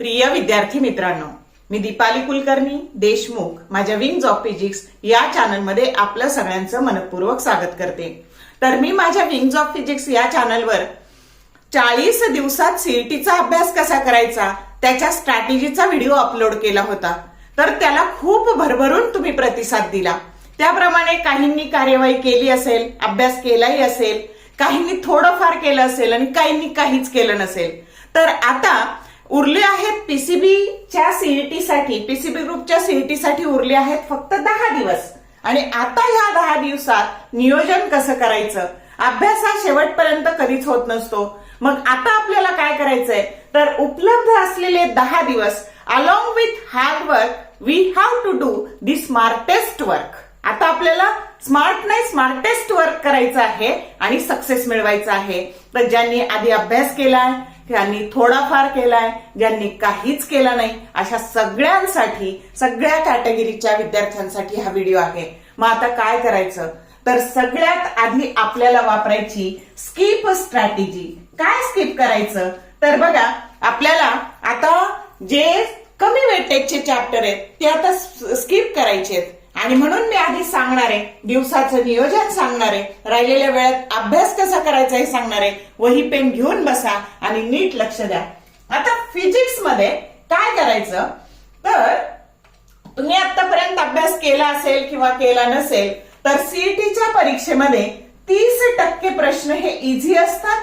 प्रिय विद्यार्थी मित्रांनो मी दीपाली कुलकर्णी देशमुख माझ्या विंग्ज ऑफ फिजिक्स या चॅनलमध्ये आपलं सगळ्यांचं मनपूर्वक स्वागत करते. तर मी माझ्या विंग्ज ऑफ फिजिक्स या चॅनलवर चाळीस दिवसात सीईटीचा अभ्यास कसा करायचा त्याच्या स्ट्रॅटेजीचा व्हिडिओ अपलोड केला होता. तर त्याला खूप भरभरून तुम्ही प्रतिसाद दिला. त्याप्रमाणे काहींनी कार्यवाही केली असेल अभ्यास केलाही असेल काहींनी थोडंफार केलं असेल आणि काहींनी काहीच केलं नसेल. तर आता उरले आहेत पीसीबीच्या सीईटीसाठी पीसीबी ग्रुपच्या सीईटीसाठी उरले आहेत फक्त दहा दिवस. आणि आता ह्या दहा दिवसात नियोजन कसं करायचं? अभ्यास हा शेवटपर्यंत कधीच होत नसतो. मग आता आपल्याला काय करायचंय? तर उपलब्ध असलेले दहा दिवस along with hard work we have to do the smartest work आता आपल्याला स्मार्ट नाही स्मार्टेस्ट वर्क करायचं आहे आणि सक्सेस मिळवायचा आहे. तर ज्यांनी आधी अभ्यास केलाय ज्यांनी थोडाफार केलाय ज्यांनी काहीच केला नाही अशा सगळ्यांसाठी सगळ्या कॅटेगरीच्या विद्यार्थ्यांसाठी हा व्हिडिओ आहे. मग आता काय करायचं? तर सगळ्यात आधी आपल्याला वापरायची स्किप स्ट्रॅटेजी काय स्किप करायचं? तर बघा आपल्याला आता जे कमी वेटेजचे चॅप्टर आहेत ते आता स्किप करायचे आहेत आणि म्हणून मी आधी सांगणार आहे दिवसाचं नियोजन सांगणार आहे राहिलेल्या वेळात अभ्यास कसा करायचा हे सांगणार आहे. वही पेन घेऊन बसा आणि नीट लक्ष द्या. आता फिजिक्समध्ये काय करायचं? तर तुम्ही आतापर्यंत अभ्यास केला असेल किंवा केला नसेल तर सीईटीच्या परीक्षेमध्ये तीस टक्के प्रश्न हे इझी असतात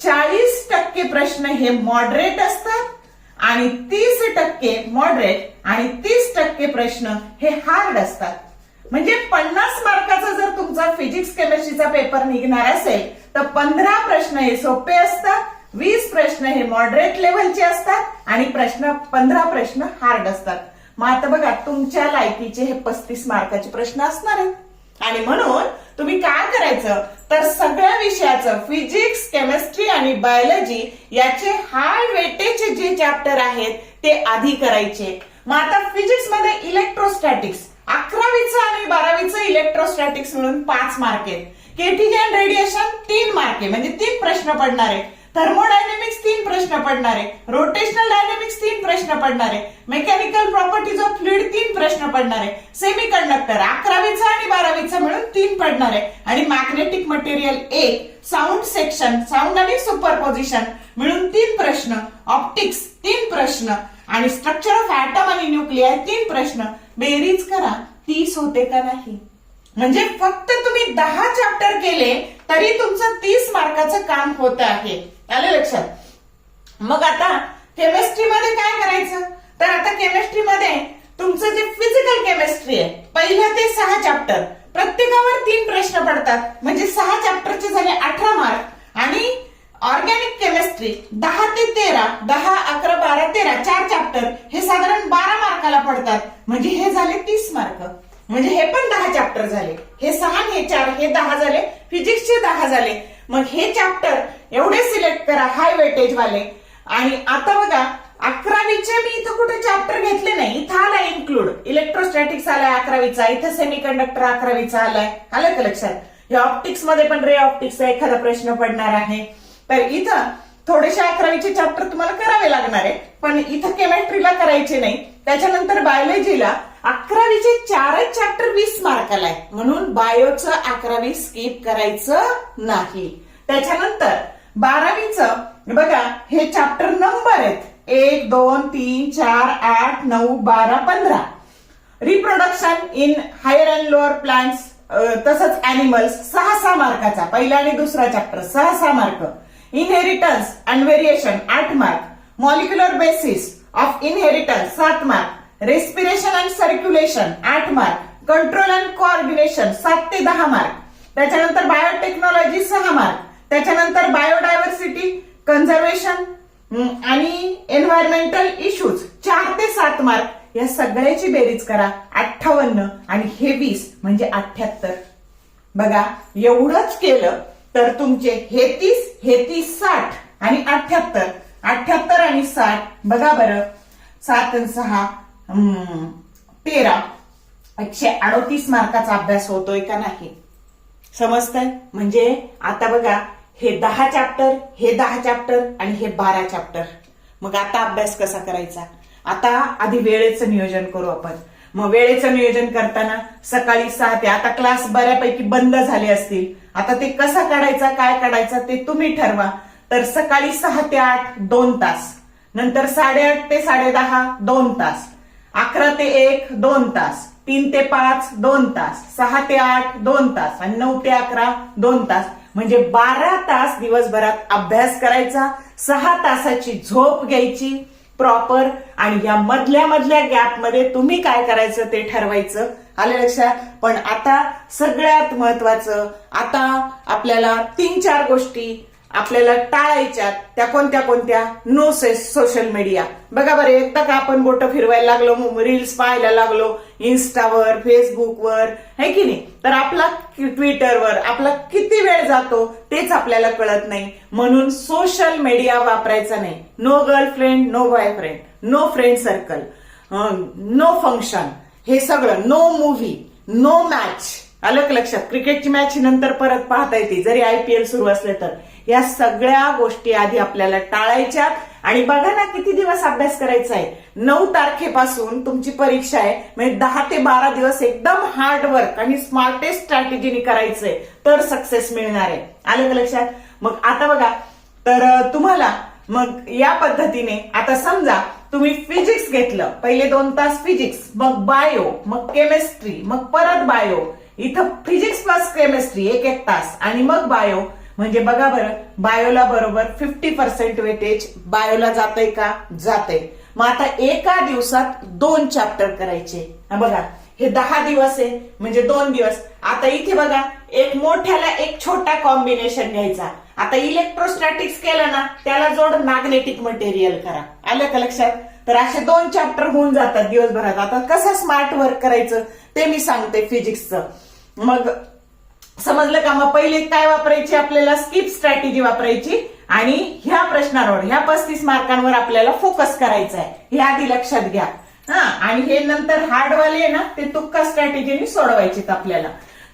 चाळीस टक्के प्रश्न हे मॉडरेट असतात आणि तीस टक्के मॉडरेट आणि तीस टक्के प्रश्न हे हार्ड असतात. म्हणजे पन्नास मार्काचा जर तुमचा फिजिक्स केमिस्ट्रीचा पेपर निघणार असेल तर पंधरा प्रश्न हे सोपे असतात वीस प्रश्न हे मॉडरेट लेवलचे असतात आणि प्रश्न पंधरा प्रश्न हार्ड असतात. मग आता बघा तुमच्या लायकीचे हे पस्तीस मार्काचे प्रश्न असणार आहेत. आणि म्हणून तुम्ही काय करायचं? तर सगळ्या विषयाचं फिजिक्स केमिस्ट्री आणि बायोलॉजी याचे हाय वेटेचे जे चॅप्टर आहेत ते आधी करायचे. मग आता फिजिक्समध्ये इलेक्ट्रोस्टॅटिक्स अकरावीचं आणि बारावीचं इलेक्ट्रोस्टॅटिक्स मिळून पाच मार्क आहेत. अँड रेडिएशन तीन मार्के म्हणजे तीन प्रश्न पडणार आहेत. थर्मोडायनेमिक्स तीन प्रश्न पडणार आहे. रोटेशनल डायनेमिक्स तीन प्रश्न पडणार आहे. मेकॅनिकल प्रॉपर्टीज ऑफ फ्लुइड तीन प्रश्न पडणार आहे. सेमी कंडक्टर अकरावीचा आणि बारावीचा मिळून तीन पडणार आहे. आणि मॅग्नेटिक मटेरियल एक साऊंड सेक्शन साऊंड आणि सुपरपोजिशन मिळून तीन प्रश्न ऑप्टिक्स तीन प्रश्न आणि स्ट्रक्चर ऑफ ऍटम आणि न्यूक्लियर तीन प्रश्न. बेरीज करा तीस होते का नाही? म्हणजे फक्त तुम्ही दहा चॅप्टर केले तरी तुमचं तीस मार्काचं काम होत आहे. आलं लक्षात? मग आता केमिस्ट्रीमध्ये काय करायचं? तर आता केमिस्ट्रीमध्ये तुमचं जे फिजिकल केमिस्ट्री आहे पहिलं ते सहा चॅप्टर प्रत्येकावर तीन प्रश्न पडतात. म्हणजे सहा चॅप्टरचे झाले अठरा मार्क आणि ऑर्गॅनिक केमिस्ट्री दहा ते तेरा दहा अकरा बारा तेरा चार चॅप्टर हे साधारण बारा मार्काला पडतात. म्हणजे हे झाले तीस मार्क म्हणजे हे पण दहा चॅप्टर झाले. हे सहा हे चार हे दहा झाले. फिजिक्सचे दहा झाले. मग हे चॅप्टर एवढे सिलेक्ट करा हाय वेटेज वाले. आणि आता बघा अकरावीचे मी इथं कुठे चॅप्टर घेतले नाही इथं आलाय इन्क्लूड इलेक्ट्रोस्टॅटिक्स आलाय अकरावीचा इथं सेमी कंडक्टर अकरावीचा आलाय. आलं का लक्षात? हे ऑप्टिक्समध्ये पण रे ऑप्टिक्सचा एखादा प्रश्न पडणार आहे. तर इथं थोडेसे अकरावीचे चॅप्टर तुम्हाला करावे लागणार आहे पण इथं केमेस्ट्रीला करायचे नाही. त्याच्यानंतर बायोलॉजीला अकरावीचे चारच चॅप्टर वीस मार्काला आहे म्हणून बायोचं अकरावी स्किप करायचं नाही. त्याच्यानंतर बारावीचं. बघा हे चॅप्टर नंबर आहेत. एक दोन तीन चार आठ नऊ बारा पंधरा. Reproduction in higher and lower plants तसंच अॅनिमल्स सहा सहा मार्काचा. पहिला आणि दुसरा चॅप्टर सहा सहा मार्क. इनहेरिटन्स अँड व्हेरिएशन आठ mark. Molecular basis of inheritance सात मार्क. रेस्पिरेशन अँड सर्क्युलेशन आठ मार्क. कंट्रोल अँड कोऑर्डिनेशन सात ते दहा मार्क. त्याच्यानंतर बायोटेक्नॉलॉजी सहा मार्क. त्याच्यानंतर बायोडायव्हर्सिटी कन्झर्वेशन आणि एन्व्हायरमेंटल इश्यूज चार ते सात मार्क या सगळ्याची बेरीज करा. अठ्ठावन्न आणि हे वीस म्हणजे अठ्याहत्तर बघा एवढंच केलं तर तुमचे हे तीस हे तीस साठ आणि अठ्याहत्तर अठ्याहत्तर आणि साठ बघा बरं. सात आणि सहा तेरा. एकशे अडोतीस मार्काचा अभ्यास होतोय का नाही? समजतंय? म्हणजे आता बघा हे दहा चॅप्टर हे दहा चॅप्टर आणि हे बारा चॅप्टर मग आता अभ्यास कसा करायचा? आता आधी वेळेचं नियोजन करू आपण. मग वेळेचं नियोजन करताना सकाळी सहा ते आता क्लास बऱ्यापैकी बंद झाले असतील. आता ते कसा काढायचा काय काढायचा ते तुम्ही ठरवा. तर सकाळी सहा ते आठ दोन तास. नंतर साडेआठ ते साडेदहा दोन तास. अकरा ते एक दोन तास. तीन ते पाच दोन तास. सहा ते आठ दोन तास. आणि नऊ ते अकरा दोन तास. म्हणजे बारा तास दिवसभरात अभ्यास करायचा सहा तासाची झोप घ्यायची प्रॉपर आणि या मधल्या मधल्या गॅपमध्ये तुम्ही काय करायचं ते ठरवायचं. आलं लक्षात? पण आता सगळ्यात महत्वाचं आता आपल्याला तीन चार गोष्टी आपल्याला टाळायच्यात त्या कोणत्या कोणत्या? नो सेस सोशल मीडिया बघा बरं एकदा का आपण बोट फिरवायला लागलो रील्स पाहायला लागलो इन्स्टावर फेसबुकवर है की नाही? तर आपला ट्विटरवर आपला किती वेळ जातो तेच आपल्याला कळत नाही. म्हणून सोशल मीडिया वापरायचा नाही. No girlfriend no boyfriend no friend circle no function हे सगळं नो मूव्ही नो मॅच अलग लक्षात? क्रिकेटची मॅच नंतर परत पाहता येते. जरी आयपीएल सुरू असले तर. या सगळ्या गोष्टी आधी आपल्याला टाळायच्या आणि बघा ना किती दिवस अभ्यास करायचा आहे? नऊ तारखेपासून तुमची परीक्षा आहे. म्हणजे दहा ते बारा दिवस एकदम हार्ड वर्क आणि स्मार्टेस्ट स्ट्रॅटेजीने करायचंय. तर सक्सेस मिळणार आहे. आलं का लक्षात? मग आता बघा. तर तुम्हाला मग या पद्धतीने आता समजा तुम्ही फिजिक्स घेतलं. पहिले दोन तास फिजिक्स मग बायो मग केमिस्ट्री मग परत बायो इथं फिजिक्स प्लस केमिस्ट्री एक एक तास. आणि मग बायो म्हणजे बघा बरं बायोला बरोबर फिफ्टी पर्सेंट वेटेज बायोला जातंय का? जाते मग आता एका दिवसात दोन चॅप्टर करायचे. बघा हे दहा दिवस आहे म्हणजे दोन दिवस. आता इथे बघा एक मोठ्याला एक छोटा कॉम्बिनेशन घ्यायचा. आता इलेक्ट्रोस्टॅटिक्स केलं ना त्याला जोड मॅग्नेटिक मटेरियल करा. आलं का लक्षात? तर असे दोन चॅप्टर होऊन जातात दिवसभरात. आता कसं स्मार्ट वर्क करायचं ते मी सांगते फिजिक्सचं मग समजलं का? मग पहिले काय वापरायची आपल्याला? स्किप स्ट्रॅटेजी वापरायची. आणि ह्या प्रश्नावर ह्या पस्तीस मार्कांवर आपल्याला फोकस करायचा आहे. हे आधी लक्षात घ्या. हा आणि हे नंतर हार्डवाले आहे ना ते तुक्का स्ट्रॅटेजीने सोडवायचेत आपल्याला.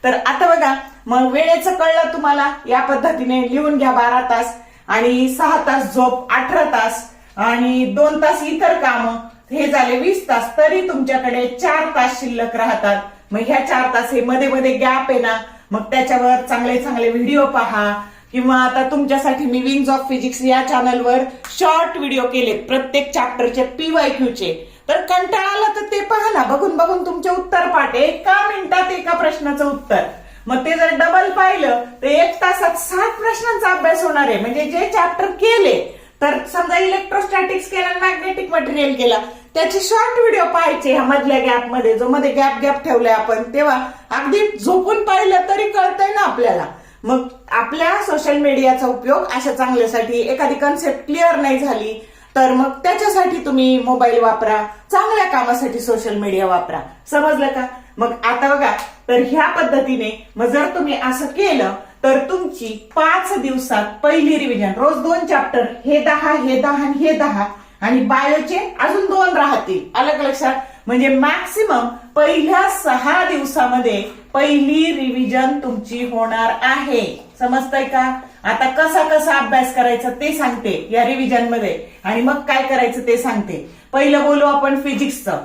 तर आता बघा मग वेळेचं कळलं तुम्हाला? या पद्धतीने लिहून घ्या बारा तास आणि सहा तास झोप अठरा तास आणि दोन तास इतर कामं. हे झाले वीस तास. तरी तुमच्याकडे चार तास शिल्लक राहतात. मग ह्या चार तास हे मध्ये मध्ये गॅप आहे ना मग त्याच्यावर चांगले चांगले व्हिडिओ पहा. किंवा आता तुमच्यासाठी मी विंग्स ऑफ फिजिक्स या चॅनलवर शॉर्ट व्हिडिओ केले प्रत्येक चॅप्टरचे पीवाय चे. तर कंटाळा आला तर ते पहा ना. बघून बघून तुमचे उत्तर पाठे. एका मिनिटात एका प्रश्नाचं उत्तर. मग ते जर डबल पाहिलं तर एक तासात साठ प्रश्नांचा अभ्यास होणार आहे. म्हणजे जे चॅप्टर केले तर समजा इलेक्ट्रोस्टॅटिक्स केला मॅग्नेटिक मटेरियल केला त्याचे शॉर्ट व्हिडिओ पाहायचे ह्या मधल्या गॅपमध्ये. जो मध्ये गॅप गॅप ठेवलाय आपण तेव्हा अगदी झोपून पाहिलं तरी कळतंय ना आपल्याला. मग आपल्या सोशल मीडियाचा उपयोग अशा चांगल्यासाठी एखादी कन्सेप्ट क्लिअर नाही झाली तर मग त्याच्यासाठी तुम्ही मोबाईल वापरा. चांगल्या कामासाठी सोशल मीडिया वापरा. समजलं का? मग आता बघा तर ह्या पद्धतीने मग जर तुम्ही असं केलं तर तुमची पाच दिवसात पहिली रिव्हिजन रोज दोन चॅप्टर हे दहा हे दहा आणि हे दहा आणि बायोचे अजून दोन राहतील. अलग लक्षात. म्हणजे मॅक्सिमम पहिल्या सहा दिवसामध्ये पहिली रिव्हिजन तुमची होणार आहे. समजतंय का? आता कसा कसा अभ्यास करायचा ते सांगते या रिव्हिजनमध्ये. आणि मग काय करायचं ते सांगते. पहिलं बोलू आपण फिजिक्सचं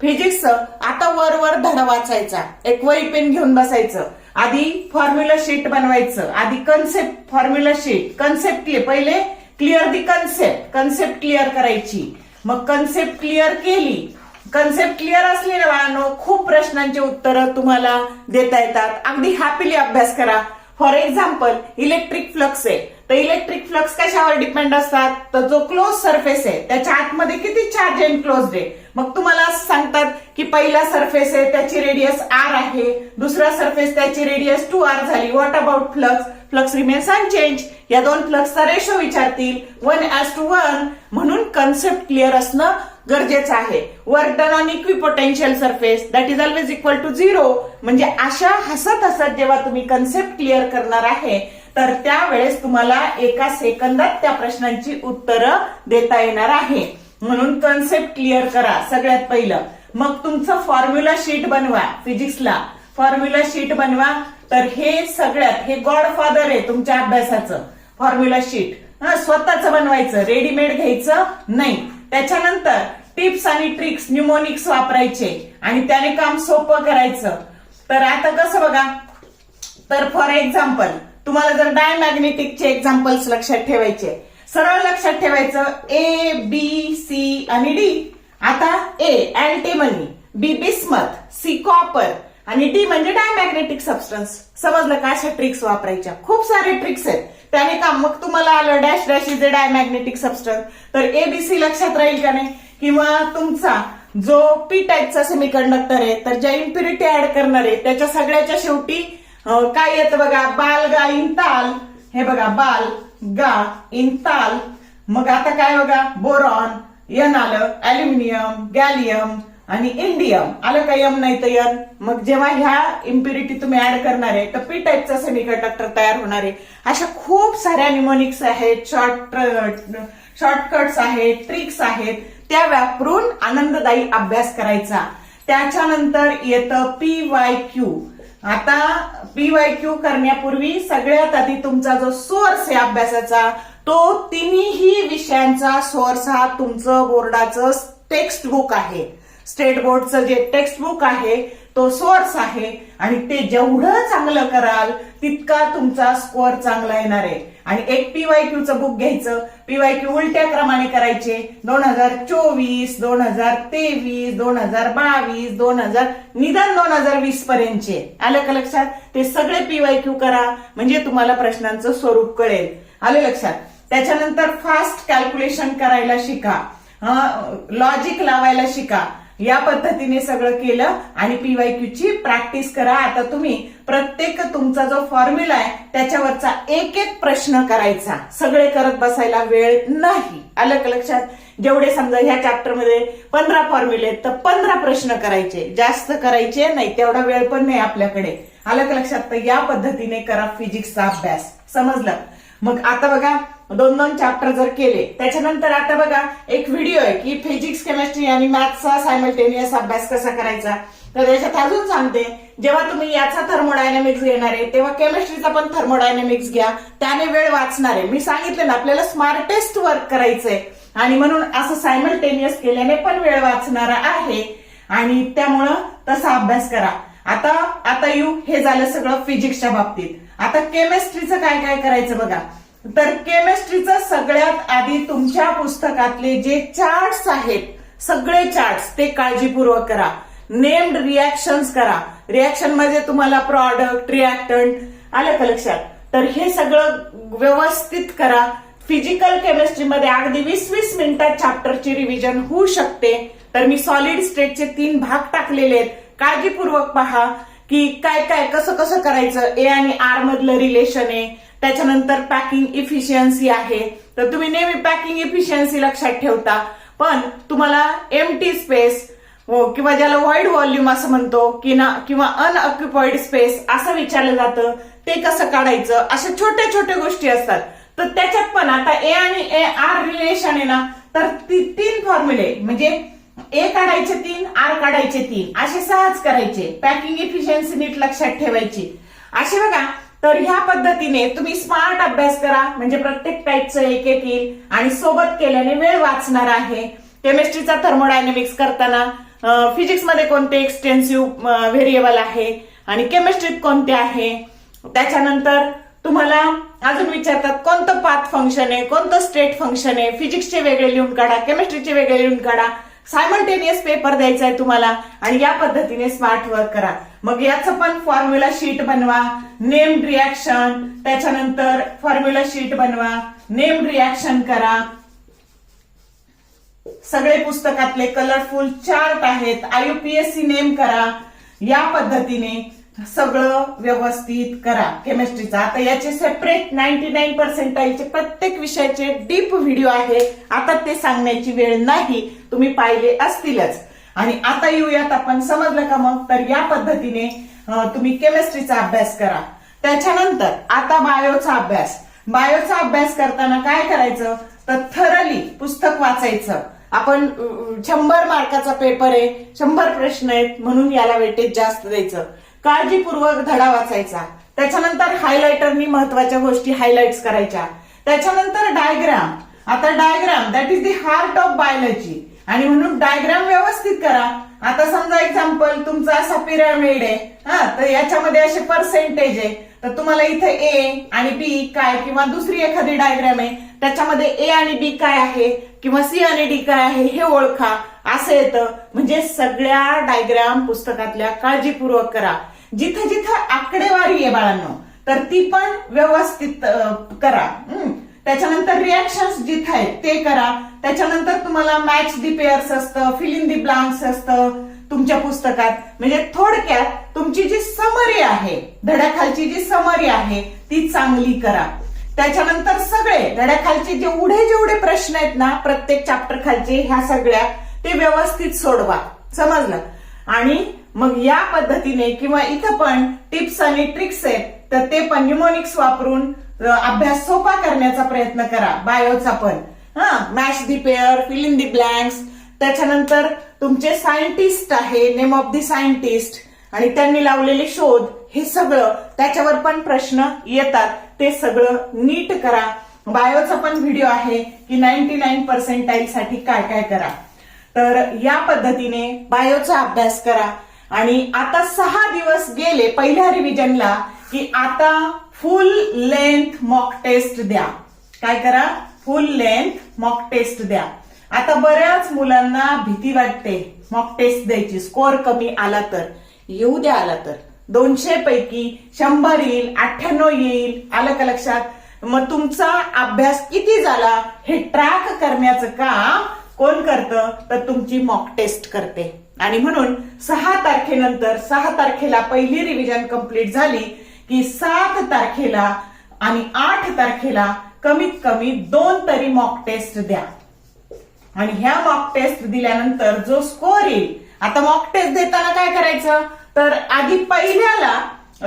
फिजिक्सचं आता वर वर धडा वाचायचा. एक वही पेन घेऊन बसायचं. आधी फॉर्म्युला शीट बनवायचं. आधी कन्सेप्ट फॉर्म्युला शीट कन्सेप्ट पहिले clear the concept concept clear करायची. मग कन्सेप्ट क्लिअर केली. कन्सेप्ट क्लिअर असले ना बाळांनो खूप प्रश्नांची उत्तरं तुम्हाला देता येतात. अगदी हॅपीली अभ्यास करा. फॉर एक्झाम्पल इलेक्ट्रिक फ्लक्स आहे. तर इलेक्ट्रिक फ्लक्स कशावर डिपेंड असतात? तर जो क्लोज सरफेस आहे त्याच्या आतमध्ये किती चार्ज अँड क्लोज आहे? मग तुम्हाला असं सांगतात की पहिला सरफेस आहे त्याची रेडियस आर आहे. दुसरा सरफेस त्याची रेडियस टू आर झाली. What about flux flux remains unchange या दोन फ्लक्सचा रेशो विचारतील. वन एस टू वन म्हणून कन्सेप्ट क्लिअर असणं गरजेचं आहे. Work done on equipotential surface that is always equal to zero म्हणजे अशा हसत हसत जेव्हा तुम्ही कन्सेप्ट क्लिअर करणार आहे तर त्यावेळेस तुम्हाला एका सेकंदात त्या प्रश्नांची उत्तरं देता येणार आहे. म्हणून कन्सेप्ट क्लिअर करा सगळ्यात पहिलं. मग तुमचं फॉर्म्युला शीट बनवा फिजिक्सला फॉर्म्युला शीट बनवा. तर हे सगळ्यात हे गॉडफादर आहे तुमच्या अभ्यासाचं. फॉर्म्युला शीट हा स्वतःच बनवायचं रेडीमेड घ्यायचं नाही. त्याच्यानंतर टिप्स आणि ट्रिक्स न्यूमोनिक्स वापरायचे आणि त्याने काम सोपं करायचं. तर आता कसं बघा? तर फॉर एक्झाम्पल तुम्हाला जर डायमॅग्नेटिकचे एक्झाम्पल्स लक्षात ठेवायचे सरळ लक्षात ठेवायचं ए बी सी आणि डी आता A antimony B bismuth C copper आणि डी म्हणजे डायमॅग्नेटिक सबस्टन्स समजलं का अशा ट्रिक्स वापरायच्या? खूप सारे ट्रिक्स आहेत. त्याने का मग तुम्हाला आलं dash dash is a diamagnetic substance तर एबीसी लक्षात राहील का नाही? किंवा तुमचा जो पी टाईपचा सेमीकंडक्टर आहे तर ज्या इम्प्युरिटी ऍड करणार आहे त्याच्या सगळ्याच्या शेवटी हो, काय येतं बघा? बाल गा इंताल हे बघा बाल गा इन ताल. मग आता काय बघा? बोरॉन यन आलं अल्युमिनियम गॅलियम आणि इंडियम. आलं का यम नाही तर यन? मग जेव्हा ह्या इम्प्युरिटी तुम्ही ऍड करणार आहे तर पी टाईपचा सेमीकंडक्टर तयार होणार आहे. अशा खूप साऱ्या निमोनिक्स आहेत शॉर्ट शॉर्टकट्स uh, आहेत ट्रिक्स आहेत. त्या वापरून आनंददायी अभ्यास करायचा. त्याच्यानंतर येतं पी वाय क्यू आता पी वाय क्यू करण्यापूर्वी सगळ्यात आधी तुमचा जो सोर्स आहे अभ्यासाचा तो तिन्ही विषयांचा सोर्स हा तुमचं बोर्डाचं टेक्स्ट बुक आहे. स्टेट बोर्डचं जे टेक्स्ट बुक आहे तो सोर्स आहे. आणि ते जेवढं चांगलं कराल तितका तुमचा स्कोअर चांगला येणार आहे. आणि एक पीवाय क्यूचं बुक घ्यायचं. पीवाय क्यू उलट्या क्रमाने करायचे. दोन हजार चोवीस दोन हजार तेवीस दोन हजार बावीस दोन हजार निदान दोन हजार वीस पर्यंतचे. आलं का लक्षात? ते सगळे पीवाय क्यू करा. म्हणजे तुम्हाला प्रश्नांचं स्वरूप कळेल. आलं लक्षात? त्याच्यानंतर फास्ट कॅल्क्युलेशन करायला शिका. लॉजिक लावायला शिका. या पद्धतीने सगळं केलं आणि पीवाय ची प्रॅक्टिस करा. आता तुम्ही प्रत्येक तुमचा जो फॉर्म्युला आहे त्याच्यावरचा एक एक प्रश्न करायचा. सगळे करत बसायला वेळ नाही. अलग लक्षात. जेवढे समजा ह्या चॅप्टरमध्ये पंधरा फॉर्म्युले आहेत तर पंधरा प्रश्न करायचे. जास्त करायचे नाही तेवढा वेळ पण नाही आपल्याकडे. अलग लक्षात तर या पद्धतीने करा फिजिक्सचा अभ्यास. समजलं? मग आता बघा दोन दोन चॅप्टर जर केले त्याच्यानंतर आता बघा एक व्हिडिओ आहे की फिजिक्स केमिस्ट्री आणि मॅथ्सचा सायमल्टेनियस अभ्यास कसा करायचा? तर याच्यात अजून सांगते जेव्हा तुम्ही याचा थर्मोडायनामिक्स घेणार आहे तेव्हा केमिस्ट्रीचा पण थर्मोडायनामिक्स घ्या. त्याने वेळ वाचणार आहे. मी सांगितलं ना आपल्याला स्मार्टेस्ट वर्क करायचंय. आणि म्हणून असं सायमल्टेनियस केल्याने पण वेळ वाचणार आहे. आणि त्यामुळं तसा अभ्यास करा. आता आता यू हे झालं सगळं फिजिक्सच्या बाबतीत. आता केमिस्ट्रीचं काय काय करायचं बघा. तर केमिस्ट्रीचं सगळ्यात आधी तुमच्या पुस्तकातले जे चार्ट्स आहेत सगळे चार्ट्स ते काळजीपूर्वक करा. नेम्ड रिॲक्शन्स करा. रिॲक्शनमध्ये म्हणजे तुम्हाला प्रॉडक्ट रिॲक्टंट आलं का लक्षात? तर हे सगळं व्यवस्थित करा. फिजिकल केमिस्ट्रीमध्ये अगदी वीस वीस मिनिटात चॅप्टरची रिव्हिजन होऊ शकते. तर मी सॉलिड स्टेटचे तीन भाग टाकलेले आहेत. काळजीपूर्वक पहा. की काय काय कसं कसं करायचं? ए आणि आर मधलं रिलेशन आहे त्याच्यानंतर पॅकिंग इफिशियन्सी आहे. तर तुम्ही नेहमी पॅकिंग इफिशियन्सी लक्षात ठेवता. पण तुम्हाला एम टी स्पेस किंवा ज्याला वाईड व्हॉल्यूम असं म्हणतो की ना किंवा अनऑक्युपाइड स्पेस असं विचारलं जातं ते कसं काढायचं? अशा छोट्या छोट्या गोष्टी असतात. तर त्याच्यात पण आता ए आणि ए आर रिलेशन आहे ना तर ती तीन फॉर्म्युले म्हणजे ए काढायचे तीन आर काढायचे तीन. असे सहज करायचे. पॅकिंग इफिशियन्सी नीट लक्षात ठेवायची. असे बघा तर ह्या पद्धतीने तुम्ही स्मार्ट अभ्यास करा. म्हणजे प्रत्येक टाईपचं एक एक येईल. आणि सोबत केल्याने वेळ वाचणार आहे. केमिस्ट्रीचा थर्मोडायनेमिक्स करताना फिजिक्समध्ये कोणते एक्सटेन्सिव्ह व्हेरिएबल आहे? आणि केमिस्ट्रीत कोणते आहे? त्याच्यानंतर तुम्हाला अजून विचारतात कोणतं पाथ फंक्शन आहे? कोणतं स्टेट फंक्शन आहे? फिजिक्सचे वेगळे लिहून काढा. केमिस्ट्रीचे वेगळे लिहून काढा. सायमल्टेनियस पेपर द्यायचा आहे तुम्हाला आणि या पद्धतीने स्मार्ट वर्क करा. मग याचं पण फॉर्म्युला शीट बनवा. नेम रिॲक्शन त्याच्यानंतर फॉर्म्युला शीट बनवा. नेम रिॲक्शन करा. सगळे पुस्तकातले कलरफुल चार्ट आहेत. आयुपीएससी नेम करा. या पद्धतीने सगळं व्यवस्थित करा. केमिस्ट्रीचा आता याचे सेपरेट नाईन्टी नाईन पर्सेंटाईलचे प्रत्येक विषयाचे डीप व्हिडिओ आहे. आता ते सांगण्याची वेळ नाही. तुम्ही पाहिले असतीलच. आणि आता येऊयात आपण. समजलं का मग? तर या पद्धतीने तुम्ही केमिस्ट्रीचा अभ्यास करा. त्याच्यानंतर आता बायोचा अभ्यास. बायोचा अभ्यास करताना काय करायचं? तर थरली पुस्तक वाचायचं. आपण शंभर मार्काचा पेपर आहे. शंभर प्रश्न आहेत म्हणून याला वेटेज जास्त द्यायचं. काळजीपूर्वक धडा वाचायचा. त्याच्यानंतर हायलायटरनी महत्त्वाच्या गोष्टी हायलाइट करायच्या. त्याच्यानंतर डायग्राम आता diagram that is the heart of biology आणि म्हणून डायग्राम व्यवस्थित करा. आता समजा एक्झाम्पल तुमचा असा पिरामिड आहे. हा तर याच्यामध्ये असे पर्सेंटेज आहे. तर तुम्हाला इथे ए आणि बी काय किंवा दुसरी एखादी डायग्राम आहे. त्याच्यामध्ये ए आणि बी काय आहे? किंवा सी आणि डी काय आहे? हे ओळखा. असं येतं. म्हणजे सगळ्या डायग्राम पुस्तकातल्या काळजीपूर्वक करा. जिथं जिथं आकडेवारी आहे बाळांनो तर ती पण व्यवस्थित करा. त्याच्यानंतर रिॲक्शन्स जिथं आहेत ते करा. त्याच्यानंतर तुम्हाला मॅच दी पेअर्स असतं फिलिंग दी ब्लांक्स असतं तुमच्या पुस्तकात. म्हणजे थोडक्यात तुमची जी समरी आहे धड्याखालची जी समरी आहे ती चांगली करा. त्याच्यानंतर सगळे धड्याखालचे जेवढे जेवढे प्रश्न आहेत ना प्रत्येक चॅप्टर खालचे ह्या सगळ्या ते व्यवस्थित सोडवा. समजलं? आणि मग या पद्धतीने किंवा इथं पण टिप्स आणि ट्रिक्स आहेत तर ते पण न्युमोनिक्स वापरून अभ्यास सोपा करण्याचा प्रयत्न करा. बायोचा पण. हा match the pair fill in the blanks त्याच्यानंतर तुमचे सायंटिस्ट आहे नेम ऑफ दी सायंटिस्ट आणि त्यांनी लावलेले शोध हे सगळं त्याच्यावर पण प्रश्न येतात. ते सगळं नीट करा. बायोचा पण व्हिडिओ आहे की नाईन्टी नाईन पर्सेंटाईल साठी काय काय करा. तर या पद्धतीने बायोचा अभ्यास करा. आणि आता सहा दिवस गेले पहिल्या रिव्हिजनला की आता फुल लेंथ मॉक टेस्ट द्या. काय करा? फुल लेंथ मॉक टेस्ट द्या. आता बऱ्याच मुलांना भीती वाटते मॉक टेस्ट द्यायची. स्कोअर कमी आला तर. येऊ द्या आला तर. दोनशे पैकी शंभर येईल अठ्ठ्याण्णव येईल. आलं का लक्षात? मग तुमचा अभ्यास किती झाला हे ट्रॅक करण्याचं काम कोण करतं तर तुमची मॉक टेस्ट करते. आणि म्हणून सहा तारखेनंतर सहा तारखेला पहिली रिव्हिजन कंप्लीट झाली की सात तारखेला आणि आठ तारखेला कमीत कमी दोन तरी मॉक टेस्ट द्या. आणि ह्या मॉक टेस्ट दिल्यानंतर जो स्कोअर येईल आता मॉक टेस्ट देताना काय करायचं? तर आधी पहिल्याला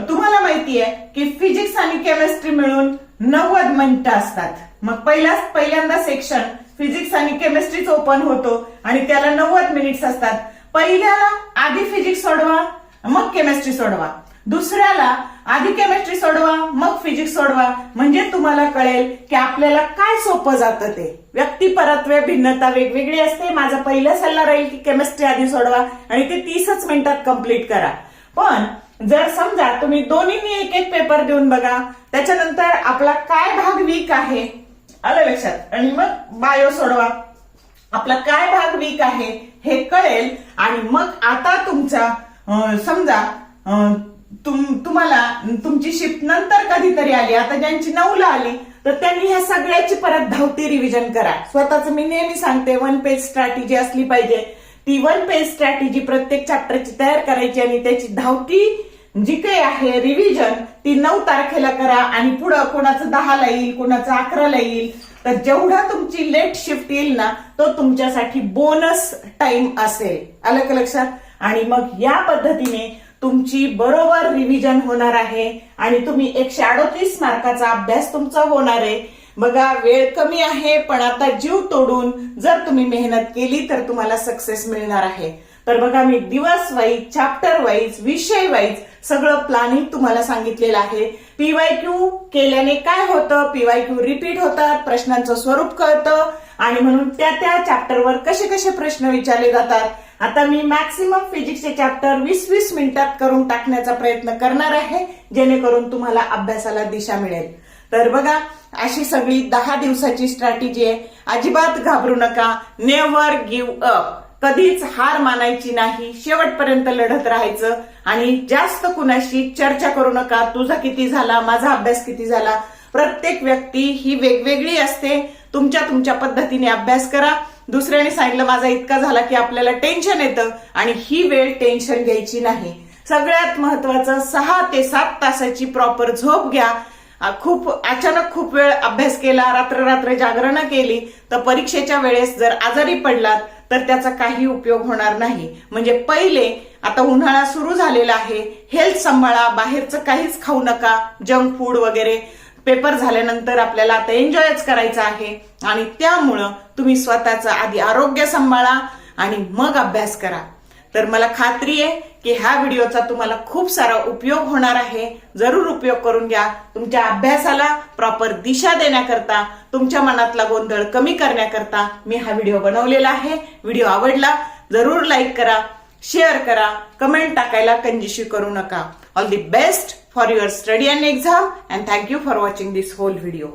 तुम्हाला माहिती आहे की फिजिक्स आणि केमिस्ट्री मिळून नव्वद मिनिटं असतात. मग पहिलाच पहिल्यांदा सेक्शन फिजिक्स आणि केमिस्ट्रीच ओपन होतो. आणि त्याला नव्वद मिनिट्स असतात. पहिल्याला आधी फिजिक्स सोडवा मग केमिस्ट्री सोडवा. दुसऱ्याला आधी केमिस्ट्री सोडवा मग फिजिक्स सोडवा. म्हणजे तुम्हाला कळेल की आपल्याला काय सोपं जातं ते. व्यक्तिपरत्वे भिन्नता वेगवेगळी असते. माझा पहिला सल्ला राहील की केमिस्ट्री आधी सोडवा आणि ते तीसच मिनिटात कंप्लीट करा. पण जर समजा तुम्ही दोन्हीनी एक एक पेपर देऊन बघा त्याच्यानंतर आपला काय भाग वीक आहे? आलं लक्षात? आणि मग बायो सोडवा. आपला काय भाग वीक आहे हे कळेल. आणि मग आता तुमचा समजा तुम तुम्हाला तुमची शिफ्ट नंतर कधीतरी आली आता ज्यांची नऊला आली तर त्यांनी ह्या सगळ्याची परत धावती रिव्हिजन करा. स्वतःच मी नेहमी सांगते वन पेज स्ट्रॅटेजी असली पाहिजे. ती वन पेज स्ट्रॅटेजी प्रत्येक चॅप्टरची तयार करायची आणि त्याची धावती जी काही आहे रिव्हिजन ती नऊ तारखेला करा आणि पुढं कोणाचं दहाला येईल कोणाचं अकराला येईल. तर जेवढा तुमची लेट शिफ्ट येईल ना तो तुमच्यासाठी बोनस टाइम असेल. आलं का लक्षात? आणि मग या पद्धतीने तुमची बरोबर रिव्हिजन होणार आहे आणि तुम्ही एकशे अडोतीस मार्काचा अभ्यास तुमचा होणार आहे. बघा वेळ कमी आहे पण आता जीव तोडून जर तुम्ही मेहनत केली तर तुम्हाला सक्सेस मिळणार आहे. तर बघा मी दिवस वाईज चॅप्टर वाईज विषय वाईज सगळं प्लॅनिंग तुम्हाला सांगितलेलं आहे. पीवाय क्यू केल्याने काय होतं? पीवाय क्यू रिपीट होतात प्रश्नांचं स्वरूप कळतं आणि म्हणून त्या त्या चॅप्टरवर कसे कसे प्रश्न विचारले जातात? आता मी मॅक्सिमम फिजिक्सचे चॅप्टर वीस वीस मिनिटात करून टाकण्याचा प्रयत्न करणार आहे जेणेकरून तुम्हाला अभ्यासाला दिशा मिळेल. तर बघा अशी सगळी दहा दिवसाची स्ट्रॅटेजी आहे. अजिबात घाबरू नका. नेव्हर गिव्ह अप कधीच हार मानायची नाही. शेवटपर्यंत लढत राहायचं. आणि जास्त कुणाशी चर्चा करू नका. तुझा किती झाला? माझा अभ्यास किती झाला? प्रत्येक व्यक्ती ही वेगवेगळी असते. तुमच्या तुमच्या पद्धतीने अभ्यास करा. दुसऱ्याने सांगितलं माझा इतका झाला की आपल्याला टेन्शन येतं. आणि ही वेळ टेन्शन घ्यायची नाही. सगळ्यात महत्वाचं सहा ते सात तासाची प्रॉपर झोप घ्या. खूप अचानक खूप वेळ अभ्यास केला रात्र रात्र जागरणं केली तर परीक्षेच्या वेळेस जर आजारी पडलात तर त्याचा काही उपयोग होणार नाही. म्हणजे पहिले आता उन्हाळा सुरू झालेला आहे. हेल्थ सांभाळा बाहेरचं काहीच खाऊ नका जंक फूड वगैरे. पेपर झाल्यानंतर आपल्याला आता एन्जॉयच करायचा आहे. आणि त्यामुळं तुम्ही स्वतःचं आधी आरोग्य सांभाळा आणि मग अभ्यास करा. तर मला खात्री आहे की ह्या व्हिडिओचा तुम्हाला खूप सारा उपयोग होणार आहे. जरूर उपयोग करून घ्या. तुमच्या अभ्यासाला प्रॉपर दिशा देण्याकरता तुमच्या मनातला गोंधळ कमी करण्याकरता मी हा व्हिडिओ बनवलेला आहे. व्हिडिओ आवडला जरूर लाईक करा शेअर करा कमेंट टाकायला कंजिशी करू नका. All the best for your study and exam and thank you for watching this whole video